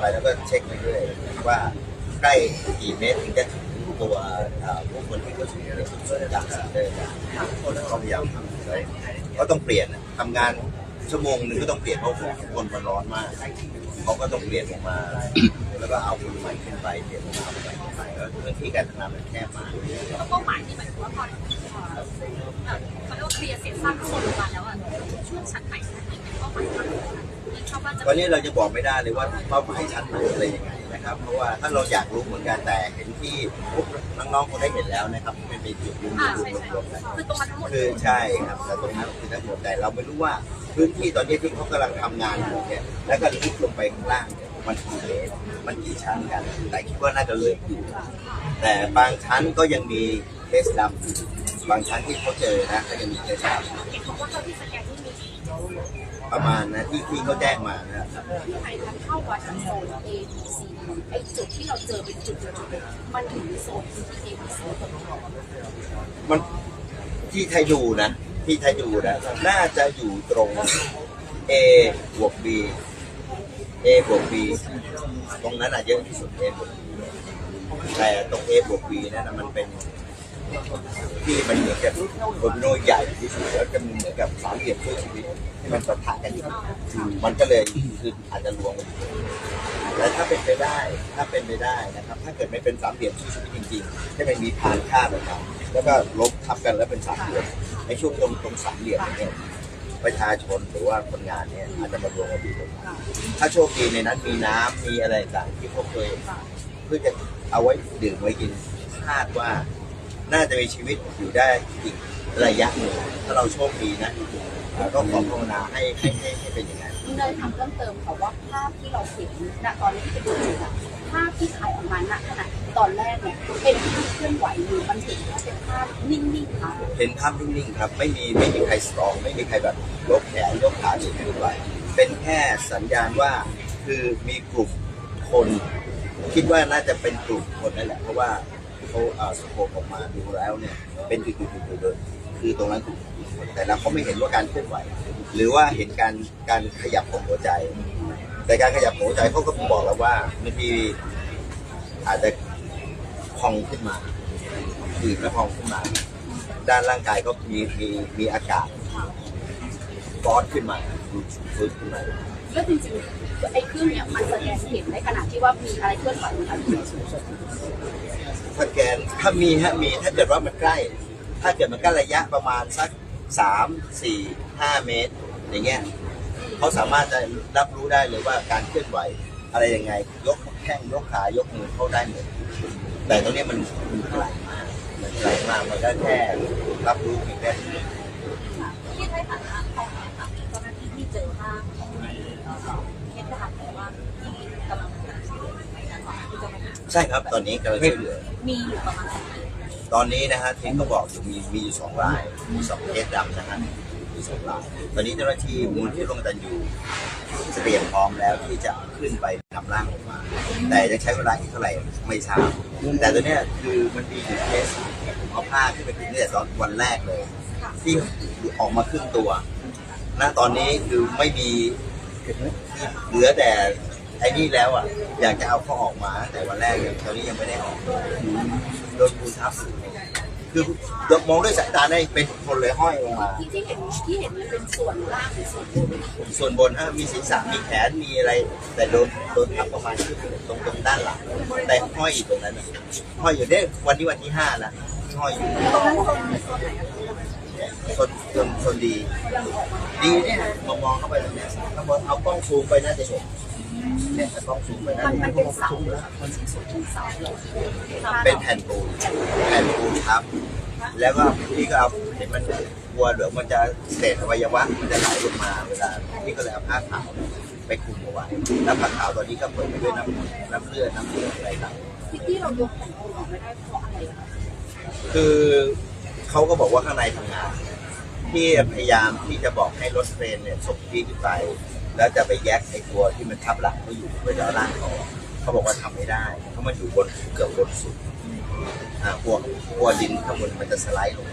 ไปแล้วก็เช็คไปเรื่อยว่าใกล้กี่เมตรถึงจะถึงตัวผู้คนที่เขาสูญเสียจากสเตอร์คนเขาพยายามทำเลยก็ต้องเปลี่ยนทำงานชั่วโมงหนึ่งก็ต้องเปลี่ยนเพราะคนมันร้อนมากเขาก็ต้องเปลี่ยนลงมา แล้วก็เอาคนใหม่ขึ้นไปเปลี่ยนมาเอาคนใหม่ขึ้นไปแล้วพื้นที่การทำงานมันแคบมากแล้วเป้าหมายที่หมายถึงว่าพอเขาเรียกว่าเคลียร์เสร็จสร้างข้างบนลงมาแล้วอะช่วงชั้นไหน อบว่าจะตอนนี้เราจะบอกไม่ได้เลยว่าเป้าหมายชั้นไหนอะไรยังไงนะครับ เพราะว่าถ้าเราอยากรู้เหมือนกันแต่เห็นที่พวกน้องๆคงได้เห็นแล้วนะครับที่มันเป็นจุดรวมอ่าๆใช่ใช่รวมๆกันคือตรงนั้นทั้งหมดคือใช่ครับแต่ตรงนั้นคือทั้งหมดแต่เราไม่รู้ว่าพื้นที่ตอนนี้ที่เขากำลังทำงานอยู่เนี่ยแล้วก็ลึกลงไปข้างล่างเนี่ยมันกี่เมตรมันกี่ชั้นกัน แต่คิดว่าน่าจะลึกอยู่แต่บางชั้นก็ยังมีเคสดำอยู่บางชั้นที่เขาเจอนะก็ยังมีเคสดเห็นบอกว่าเท่าที่สแกนที่มีำ ประมาณนะที่ที่เขาแจ้งมานะครับที่ไทยทำเข้าวัดโซน A B C ไอ้จุดที่เราเจอเป็นจุดๆมันถึงโซนที่ A B C ตรงนี้มันที่ไทยดูนะ ที่ไทยดูนะ น่าจะอยู่ตรง A บวก B A บวก B ตรงนั้นอะเยอะที่สุด A บวก B แต่ตรง A บวก B นั่นนะมันเป็นที่มันเหมือนกับโดมิโนใหญ่ที่สุดแล้วจะมีเหมือนกับสามเหลี่ยมช่วยชีวิตที่ มันประทะกันอยู่มันก็เลยคืออาจจะรวมกันอยู่แต่ถ้าเป็นไปได้ถ้าเป็นไปได้นะครับ ถ้าเกิดไม่เป็นสามเหลี่ยมช่วยชีวิตจริงๆที่มันมีฐานค่าแบบนั้นแล้วก็ลบทับกันแล้วเป็นสามเหลี่ยมในช่วงตรงตรงสามเหลี่ยมเนี่ยประชาชนหรือว่าคนงานเนี่ยอาจจะมารวมกันอยู่ตรงนั้นถ้าโชคดีในนั้นมีน้ำมีอะไรต่างที่พวกเคยเพื่อจะเอาไว้ดื่มไว้กินคาดว่า น่าจะมีชีวิตอยู่ได้อีกระยะหนึ่งถ้าเราโชคดีนะ ก็ขอภาวนาให้ให้ให้ให้เป็นอย่างนั้นเนยถามเพิ่มเติมค่ะว่าภาพที่เราเห็นณตอนนี้ที่เป็นอยู่อะภาพที่ถ่ายออกมาณขณะตอนแรกเนี่ยเป็นภาพเคลื่อนไหวหรือมันเห็นแค่เป็นภาพนิ่งๆค่ะเห็นภาพนิ่งๆครับไม่มีไม่มีใครสตรองไม่มีใครแบบยกแขนยกขาหรือเคลื่อนไหวเป็นแค่สัญญาณว่าคือมีกลุ่มคน คิดว่าน่าจะเป็นกลุ่มคนนั่นแหละเพราะว่าเขาเอ่อสโคปออกมาดูแล้วเนี่ยเป็นจุดๆๆๆ คือตรงนั้นกลุ่มคนแต่เราเขาไม่เห็นว่าการเคลื่อนไหว หรือว่าเห็นการการขยับของหัวใจ แต่การขยับของหัวใจเขาก็บอกแล้วว่าบางทีอาจจะพองขึ้นมาอืดและพองขึ้นมา ด้านร่างกายก็มีมีมีอากาศฟอสขึ้นมาฟื้นขึ้นมาแล้วจริงๆไอ้เครื่องเนี่ยมันแสดงเห็นในขณะที่ว่ามีอะไรเคลื่อนไหวนะคะสแกนถ้ามีฮะมีถ้าเกิดว่ามันใกล้ ถ้าเกิดมันใกล้ระยะประมาณสักสามสี่ห้าเมตร อย่างเงี้ยเขาสามารถจะรับรู้ได้เลยว่าการเคลื่อนไหวอะไรยังไง ยกแข้งยกขายกมือเขาได้หมดแต่ตรงเนี้ยมันมันไกลมากมันไกลมากมันก็แค่รับรู้เพียงแค่ที่ไทยฐานะของนะคะเจ้าหน้าที่ที่เจอภาพของเอ่อเคสดำแต่ว่าที่กำลังหาช่วยเหลือในการที่เจ้าหน้าที่ใช่ครับตอนนี้กำลังช่วยเหลือมีอยู่ประมาณกี่ ตอนนี้นะฮะทีมก็บอกอยู่มีมีอยู่สองราย มีสองเคสดำนะฮะมีสองราย ตอนนี้เจ้าหน้าที่มูลที่ร่วมกันอยู่เตรียมพร้อมแล้วที่จะขึ้นไปนำร่างลงมา แต่จะใช้เวลาอีกเท่าไหร่ไม่ทราบ แต่ตัวเนี้ยคือมันมีอยู่เคสผมเอาผ้าขึ้นไปถึงตั้งแต่ตอนวันแรกเลย ที่ออกมาครึ่งตัวณตอนนี้คือไม่มีเหลือแต่ ไอ้นี่แล้วอะ อยากจะเอาเขาออกมาตั้งแต่วันแรกเลยตอนนี้ยังไม่ได้ออกโดนปูทับคือมองด้วยสายตาได้เป็นคนเลยห้อยลงมา ที่ที่เห็นที่เห็นมันเป็นส่วนล่างหรือส่วนบนส่วนบนฮะมีศีรษะมีแขนมีอะไร แต่โดนโดนทับประมาณที่ตรงตรงด้านหลังแต่ห้อยอยู่ตรงนั้นน่ะห้อยอยู่เนี่ยวันนี้วันที่ห้านะห้อยอยู่ตรงนั้นตรงไหนตรงไหนคนจนคนดี ดีเนี่ยมองมองเข้าไปตรงเนี้ยถ้าบนเอากล้องซูมไปน่าจะเห็น เนี่ยแต่กล้องซูมไปน่ามันจะมันเป็นเสาเหรอคะมันชิ้นส่วนของเสาเป็นแผ่นปูนแผ่นปูนทับ แล้วก็พี่ก็เอาเห็นมันกลัวเดี๋ยวมันจะเศษอวัยวะมันจะไหลลงมาเวลาพี่ก็เลยเอาผ้าขาวไปคลุมเอาไว้แล้วผ้าขาวตอนนี้ก็เปิดไปด้วยน้ำน้ำเลือดน้ำเลือดอะไรต่างที่ที่เรายกแผ่นปูนออกไม่ได้เพราะอะไรคะคือเขาก็บอกว่าข้างในทำงาน ที่พยายามที่จะบอกให้รถเครนเนี่ยส่งพี่ขึ้นไป แล้วจะไปแยกไอ้ตัวที่มันทับหลังเขาอยู่เพื่อจะเอาล่างเขาเขาบอกว่าทำไม่ได้เพราะมันอยู่บนเกือบบนสุดอ่าพวกพวกดินข้างบนมันจะสไลด์ลง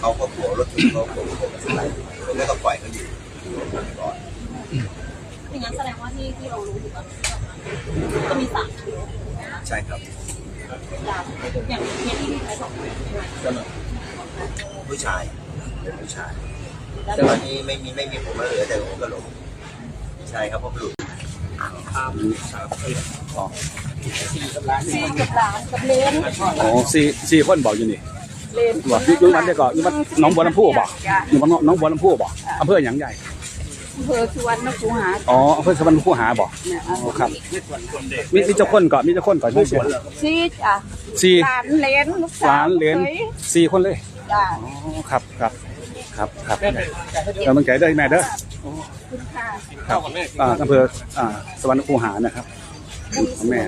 เขาก็กลัวรถถึงเขากลัวกลัวมันสไลด์ลงมก็ต้องปล่อยเขาอยู่อยู่ก่อนอย่างนั้นแสดงว่าที่ที่เรารู้อยู่ตอนนี้ใช่ครับอย่างเคสที่พี่ไทยบอกเนี่ยผู้ชายเป็นผู้ชายแต่วันนี้ไม่มีไม่มีผมแล้วเหลือแต่ผมกระโหลก ใช่ครับผมหลุดสี่กับหลานกับเลนอ๋อสี่สี่คนบอกอยู่นี่เลนบอกอยู่อยู่วันเดียวก็อยู่วัดหน้องบัวลำพูบอกอยู่วัดหน้องบัวลำพูบอกอำเภอหยังใหญ่อำเภอสุวรรณคูหาอ๋ออำเภอสวรรณคูหาบอกเนี่ยอ๋อครับมีมีเจ้าคนก่อนมีเจ้าคนก่อนใช่ไหมซีจ้ะสี่หลานเลนลูกหสาวลานเหลนคยสี่คนเลยจ้ะอ๋อครับครับครับครับกำลังใจได้แม่เด้อ คุณค่ะครับอ่าอำเภออ่าสวรรณคูหานะครับแม่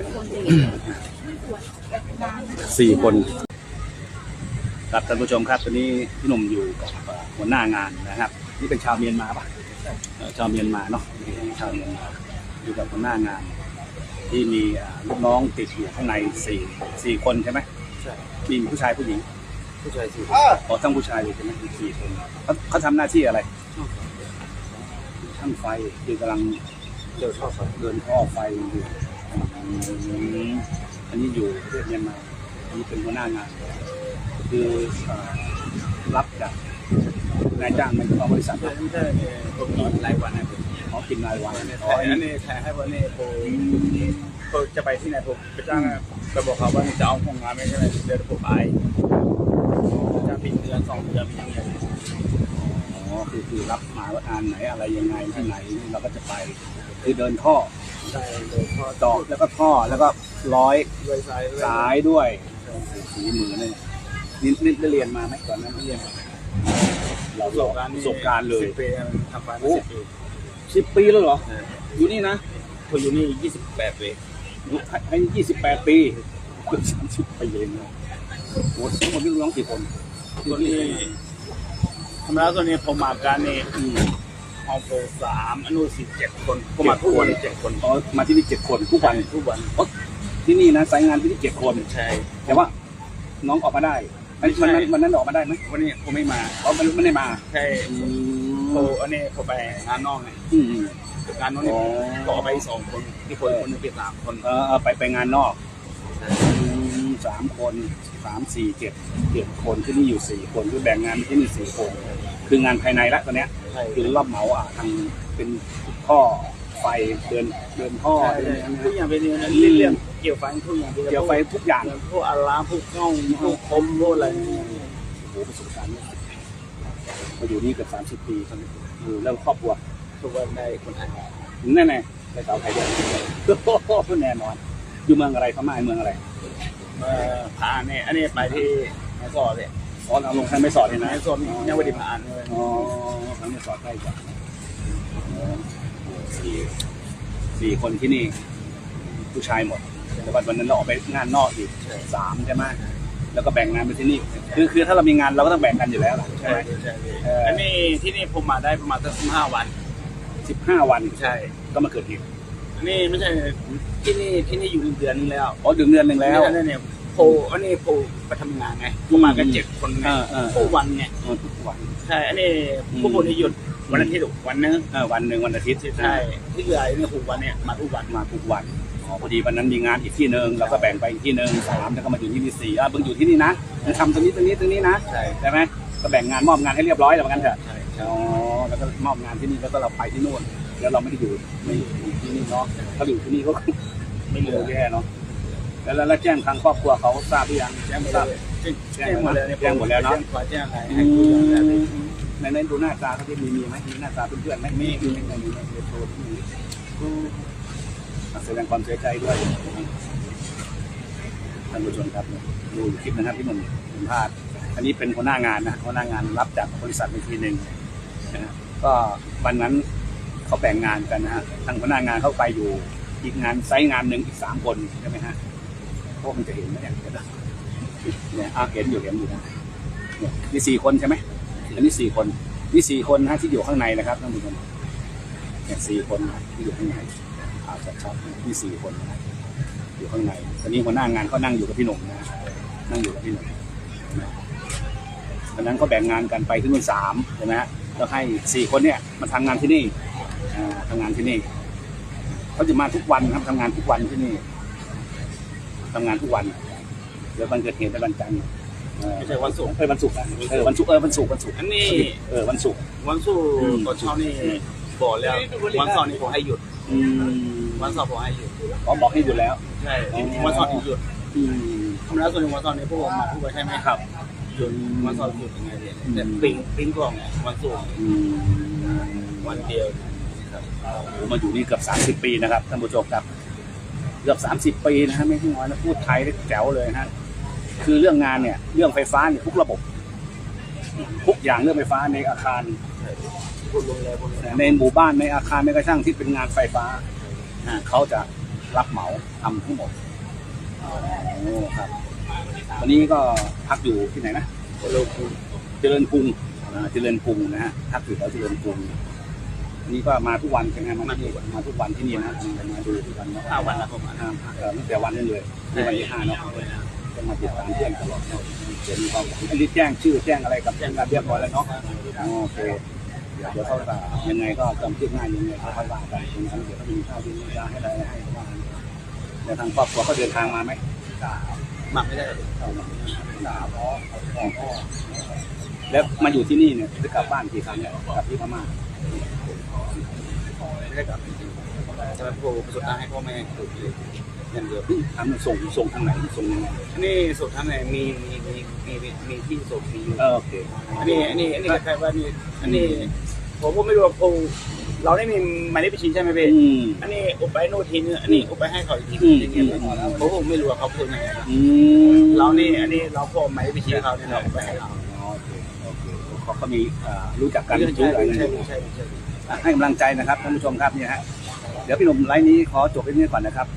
สี่คน ครับท่านผู้ชมครับตอนนี้พี่หนุ่มอยู่กับหัวหน้างานนะครับ นี่เป็นชาวเมียนมาปะเอ่อชาวเมียนมาเนาะชาวเมียนมาอยู่กับหัวหน้างาน ที่มีอ่าลูกน้องติดอยู่ข้างในสี่สี่คนใช่ไหมใช่มีผู้ชายผู้หญิงผู้ชายสี่อ๋อทั้งผู้ชายเลยใช่ไหมมีสี่คนเขาเขาทำหน้าที่อะไร ช่างไฟคือกำลังเจอชอบครับเดินท่อไฟอยู่อันนี้อยู่ประเทศเมียนมาอันนี้เป็นหัวหน้างาน คือรับจากนายจ้างในของบริษัทไม่ใช่ผมนอนรายวันนะผมเขากินรายวันอ๋ออันนี้แทนให้วันนี้ผมผมจะไปที่ไหนผมไปจ้างไปบอกเขาว่าจะเอาห้องงานไม่ใช่ไหมเดี๋ยวผมไปจะปิดเดือนสองเดือนอย่างเงี้ย อ๋อคือคือรับมาว่างานไหนอะไรยังไงที่ไหนเราก็จะไปคือเดินท่อใช่เลยพอตอกแล้วก็ท่อแล้วก็ร้อยด้วยสายด้วยสายด้วยสีมือเนี่ยนี่นี่ได้เรียนมาไหมก่อนนั้นเรียนเราประสบการณ์ประสบการณ์เลยสิบปีทำไปมาสิบปีสิบปีแล้วเหรออยู่นี่นะผมอยู่นี่ยี่สิบแปดปีให้ยี่สิบแปดปีเกือบสามสิบปีเองนะโอ้ทั้งหมดนี่ลูกน้องกี่คนตัวนี้ นี้ผมมาการนี่อืมห้องโถงสามอนุสิบเจ็ดคนผมมาทุกวันเจ็ดคนอ๋อมาที่นี่เจ็ดคนทุกวันทุกวันที่นี่นะสายงานที่นี่เจ็ดคนใช่แต่ว่าน้องออกมาได้วันวันนั้นวันนั้นออกมาได้ไหมวันนี้ผมไม่มาอ๋อมันไม่ได้มาแค่อืโทรมอันนี้ผมไปงานนอกไงอืมอืมงานนอกนี่อ๋อต่อไปสองคนที่คนคนหนึงเป็นสามคนเออเออไปไปงานนอกอืมสามคน สามสี่เจ็ดเจ็ดคนที่นี่อยู่สี่คนคือแบ่งงานที่นี่สี่คนคืองานภายในละตอนเนี้ยใช่คือรับเหมาอะทางเป็นท่อไฟเดินเดินท่อใช่เดินอะไรทุกนะอย่างเป็นเรื่องเรื่องเกี่ยวไฟทุกอย่างเกี่ยวไฟทุกอย่างพวกอาลามพวกกล้องพวกคมพวกอะไรโอ้โหประสบการณ์เนี่ยมาอยู่นี่เกือบสามสิบปีตอนนี้อยู่เรื่องครอบครัวทุกวันได้คนอ่านแน่แน่ๆไปสาวไทยด้วยโอ้โหแน่นอน อยู่เมืองอะไรพม่าเมืองอะไร เอ่อผ่านเนี่ยอันนี้ไปที่แม่สอดเนี่ยอ๋อเอาลงทางไม่สอดเลยนะแม่สอดยังไม่ได้ผ่านเลยอ๋อทางไม่สอดใกล้กว่าอ๋อสี่สี่คนที่นี่ ผู้ชายหมดแต่วันวันนั้นเราออกไปงานนอกอีกสามใช่ไหมแล้วก็แบ่งงานไปที่นี่ คือคือถ้าเรามีงานเราก็ต้องแบ่งกันอยู่แล้วล่ะใช่ใช่ไหมใช่เอออัอันนี้ที่นี่ผมมาได้ประมาณสักสิบห้าวันสิบห้าวันใช่ ก็มาเกิดเหตุอั นนี้ไม่ใช่ที่นี่ที่นี่อยู่เดือนนึงแล้วอ๋อถึงเดือนหนึ่งแล้วอันนี้เนี่ยโพอันนี้โพไปทำงานไงผมมากันเจ็ดคนไงเออเออ ทุกวันไงอ๋อทุกวัน ใช่อันนี้พวกผมนี่หยุดวันอาทิตย์วันนึงเออวันหนึ่งวันอาทิตย์ใช่ที่เหลือเนี่ยหกวันเนี่ยมาทุกวันมาทุกวันอ๋อพอดีวันนั้นมีงานอีกที่หนึ่งเราก็แบ่งไปอีกที่หนึ่งสามแล้วก็มาอยู่ที่นี่สี่อะเพิ่งอยู่ที่นี่นะจะทำตรงนี้ตรงนี้ตรงนี้นะใช่ใช่ไหมก็แบ่งงานมอบงานให้เรียบร้อยแล้วกันเถอะใช่อ๋อแล้วก็มอบงานที่นี่แล้วก็เราไปที่นู่น แล้วเราไม่ได้อยู่ไม่อยู่ที่นี่เนาะเขาอยู่ที่นี่ก็ไม่เหลือแย่เนาะแล้วแล้วแล้วแจ้งทางครอบครัวเขาทราบหรือยังแจ้งหมดทราบเลยแจ้งหมดเลยเนี่ยแจ้งหมดแล้วเนอะแจ้งขอแจ้งอะไรอืให้คุยกันได้มในนั้นดูหน้าตาเขาที่มีมีไหมมีหน้าตาเพื่อนๆไหมมีมีมีมีมีโทรที่มีแสดงความเสียใจด้วยท่านผู้ชมครับดูคลิปนะครับที่หนุ่มสัมภาษณ์อันนี้เป็นหัวหน้างานนะหัวหน้างานรับจากบริษัทอีกทีหนึ่งนะฮะก็วันนั้น เขาแบ่งงานกันนะฮะทางหัวหน้างานเข้าไปอยู่ อีกงานไซต์งานหนึ่งอีกสามคนใช่ไหมฮะพวกมันจะเห็นไหมเนี่ยเดี๋ยวนะเนี่ยอาเห็นอยู่เห็นอยู่นะเนี่ยมีสี่คนใช่ไหมอันนี้สี่คนนี่สี่คนนะที่อยู่ข้างในนะครับท่านผู้ชมเนี่ยสี่คนนะที่อยู่ข้างในอาชัดๆนี่สี่คนนะอยู่ข้างในตอนนี้หัวหน้างานเขานั่งอยู่กับพี่หนุ่มนะนั่งอยู่กับพี่หนุ่มนะตอนนั้นก็แบ่งงานกันไปที่นู่นสามใช่ไหมฮะแล้วให้สี่คนเนี่ยมาทำงานที่นี่ ทำงานที่นี่เขาจะมาทุกวันครับทำงานทุกวันที่นี่ทำงานทุกวันเดี๋ยววันเกิดเหตุเป็นวันจันทร์เออไม่ใช่วันศุกร์เออวันศุกร์อะเออวันศุกร์เออวันศุกร์วันศุกร์อันนี้เออวันศุกร์วันศุกร์อืมตอนเช้านี่บอกแล้ววันเสาร์นี่ผมให้หยุดอืมวันเสาร์ผมให้หยุดขอบอกให้อยู่แล้วใช่วันเสาร์นี่หยุดอืมธรรมดาส่วนหนึ่งวันเสาร์นี่พวกผมมาพูดไปใช่ไหมครับหยุดวันเสาร์หยุดยังไงเนี่ยแต่ปิ้งปิ้งกล่องเนี่ยวันศุกร์อืมวันเดียว โอ้มาอยู่นี่เกือบสามสิบ30 ปีนะครับท่านผู้ชมครับ เกือบสามสิบ30 ปีนะฮะไม่ใช่น้อยนะพูดไทยได้แจ๋วเลยฮะคือเรื่องงานเนี่ย เรื่องไฟฟ้าเนี่ยทุกระบบ ทุกอย่างเรื่องไฟฟ้าในอาคารพูดลงเลยพูดลงเลยในหมู่บ้านในอาคารในกระช่างที่เป็นงานไฟฟ้าอ่าเขาจะรับเหมาทำทั้งหมดโอ้ครับ วันนี้ก็พักอยู่ที่ไหนนะเจริญกรุงอ่าเจริญกรุงนะฮะพักอยู่แถวเจริญกรุงอั นนี้ก็มาทุกวันเป็นไงมาที่มาทุกวันที่นี่นะมาดูทุกวันเนาะห้าวันแล้วผมอะอ่าเอ่อตั้งแต่วันนั้นเลยที่วันที่ห้าเนาะก็มาติดตามแจ้งตลอดเนาะเดี๋ยวมีความหวังอันนี้แจ้งชื่อแจ้งอะไรกับแจ้งการเรียบร้อยแล้วเนาะโอเคเดี๋ยวเขาจะยังไงก็จำคืบหน้ายังไงก็ค่อยว่ากันตรงนั้นเดี๋ยวเขาจะมีข้าวที่จะให้อะไรให้ว่ากันเดี๋ยวทางครอบครัวเขาเดินทางมาไหมหมักไม่ได้เข้ามาสามพ่อพ่อแล้วมาอยู่ที่นี่เนี่ยจะกลับบ้านกี่ครั้งเนี่ยกลับที่พม่า ไม่ได้กลับจริงๆจะไปโผล่สุดท้ายให้พ่อแม่ถูกเลยอย่างเดียวทำส่งส่งทางไหนส่งยังไงอันนี้สุดท้ายเนี่ยมีมีมีมีมีที่ส่งมีอยู่เออโอเคอันนี้อันนี้อันนี้ใคล้ายๆว่านี่อันนี้ผมก็ไม่รู้ว่าโอ้เราได้มีหมายเลขบัญชีใช่ไหมพี่อืมอันนี้อุบไปโน่นทีนึงอันนี้อุบไปให้เขาอีกทีอืมอย่างเงี้ยผมผมไม่รู้ว่าเขาพูดยังไงเรานี่อันนี้เราพอหมายเลขบัญชีเขาเนี่ยเราไปให้เขา เคเขาก็มีอ่ารู้จักกันใช่รู้ใช่อะไรใช่กันใช่ใช่อะให้กำลังใจนะครับท่านผู้ชมครับเนี่ยฮะเดี๋ยวพี่หนุ่มไลฟ์นี้ขอจบไปนี้ก่อนนะครับ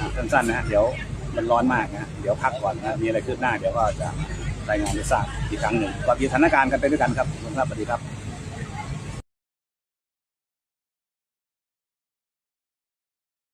อะสั้นๆนะฮะเดี๋ยวมันร้อนมากนะฮะเดี๋ยวพักก่อนนะมีอะไรคืบหน้าเดี๋ยวก็จะรายงานให้ทราบอีกครั้งหนึ่งก็มีสถานการณ์กันไปด้วยกันครับขอบคุณครับสวัสดีครับ